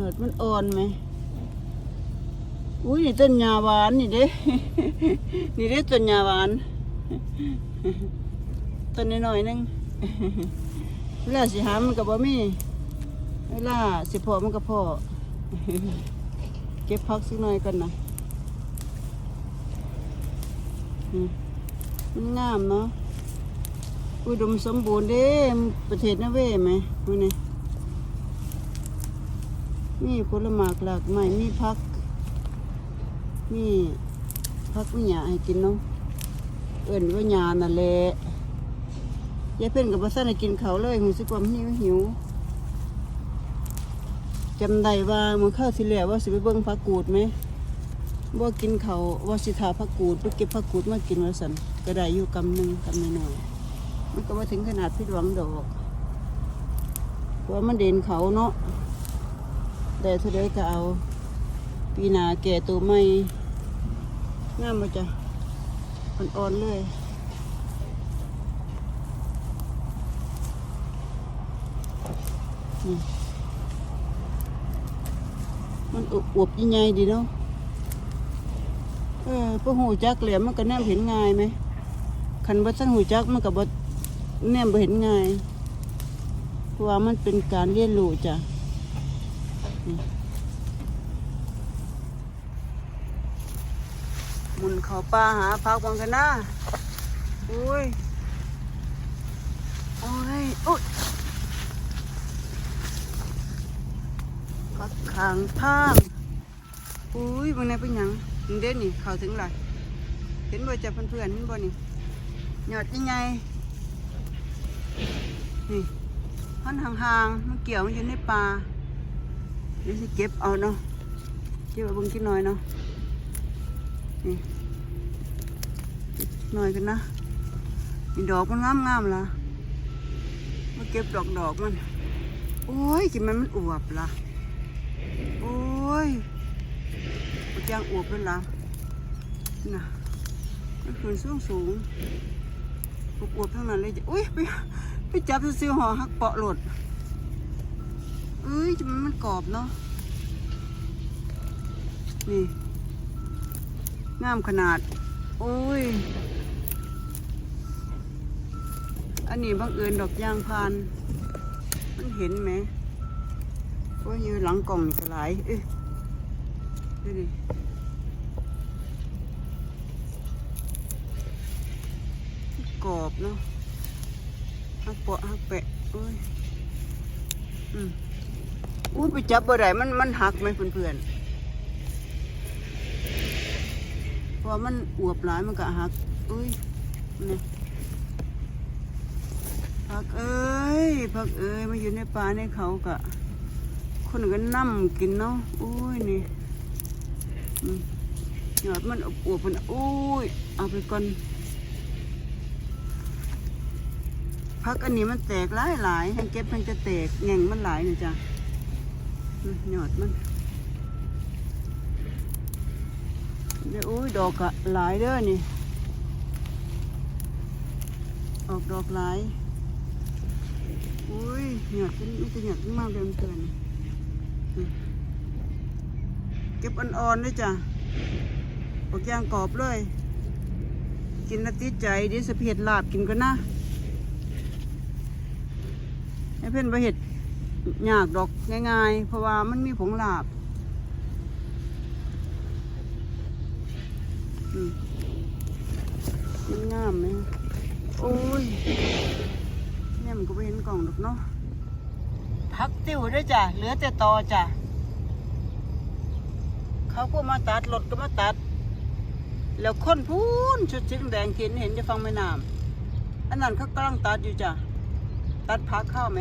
เหิดมันอ่อนไหมอุ้ยนี่ต้นยาหวานนี่เด้ นี่เด้ต้นยาหวานต้นน้อยๆนึงเวลาสิหามันก็บ่มีเวลาสิพอมันก็พอเก็บพักสักหน่อยก่อนนะมันงามเนาะอุดมสมบูรณ์เด้ประเทศนเวไหมมื้อนี้ มีผลไม้หลากหลายมีพัก มีพักมีหญ้าให้กินเนาะเอิ้นว่าหญ้านั่นแหละยายเพิ่นกับบ่ทันได้กินเขาเลยรู้สึกว่ามหิวหิวจำได้ว่ามื้อข้าวที่แล้วว่าสิไปเบิ่งผักกูดไหมบ่ากินเขาว่าสิทาผักกูดไปเก็บผักกูดมากินว่าซั่นก็ได้อยู่กำหนึ่งกำหน้อยมันก็บ่ถึงขนาดผิดหวังดอกเพราะว่ามันเด่นเขาเนาะ ได้เท่าใดก็เอาปีนาแก่ตัวไม่งามมาจ้ะอ่อนๆเลยมันอวบๆใหญ่ดีเนาะเออพวกหูจักแหลมมันก็แนมเห็นง่ายไหมคันว่าท่านหูจักมันก็บ่แนมบ่เห็นง่ายเพราะว่ามันเป็นการเรียนรู้จ้ะ มุนเขาป่าหาพักบังกันนะอุ้ย โอ้ยอุ๊ยพักขางทางอุ้ยบางในเป็นหยังเด่นนี่เขาถึงไรเห็นบ่จะเพื่อนๆเห็นบ่นี่หยอดยังไงนี่มันห่างๆมันเกี่ยวมันอยู่ในป่า ดี๋ยวสิเก็บเอาเนาะเก็บเอาบิ่งกินหน่อยเนาะนี่หน่อยกันนะนี่ดอกมันงามงามๆล่ะมาเก็บดอกดอกมัน โอ้ยกินมันมันอวบล่ะโอ้ยมันยางอวบเลยล่ะน่ะมันขึ้นสูงสูงอวบอวบๆทั้งนั้นเลยอุ้ยไปไปจับซื้อห่อหักเปาะหลด อ้ยจะมันมันกรอบเนาะ นี่ งามขนาด โอ้ย อันนี้บังเอิญดอกยางพาน มันเห็นไหมโอ้ยอยู่หลังกล่องนี่ก็หลาย เอ้ยดูดิกรอบเนาะฮักเปาะฮักแปะโอ้ย อืม อุ้ยไปจับบ่ได้มันมันหักไหมเพื่อนๆเพราะมันอวบหลายมันก็หักอุ้ยนี่ผักเอ้ยผักเอ้ยมาอยู่ในป่าในเขากะคนก็นั่มกินเนาะอุ้ยนี่อืมยอดมันอวบมันอุ้ยเอาไปก่อนผักอันนี้มันแตกหลายหลายๆให้เก็บมันจะแตกแง่งมันหลายนี่จ้ะ อืมยอดมันเดี๋ยวอ้ยดอกอะหลายเด้อนี่ ออกดอกหลายอุ้ยหยอดเป็นไม่จะหยอดมากเดินเกินเก็บอ่อนๆด้วยจ้ะออกยางกรอบเลย กินแล้วติดใจดิสเพียดลาบกินก็นะให้เพื่อนไปเห็ด ยากดอกง่ายๆ เพราะว่ามันมีผงหลาบมันงามไหมโอ้ยเนี่ยมันก็ไปเห็นกล่องดอกเนาะพักติ้วด้วยจ้ะเหลือแต่ตอจ้ะเขาก็มาตัดรถก็มาตัด แล้วคนพูนชุดสีแดงเขีนเห็นจะฟังไม่นามอันนั้นเขากำลังตัดอยู่จ้ะตัดพักเข้าไหม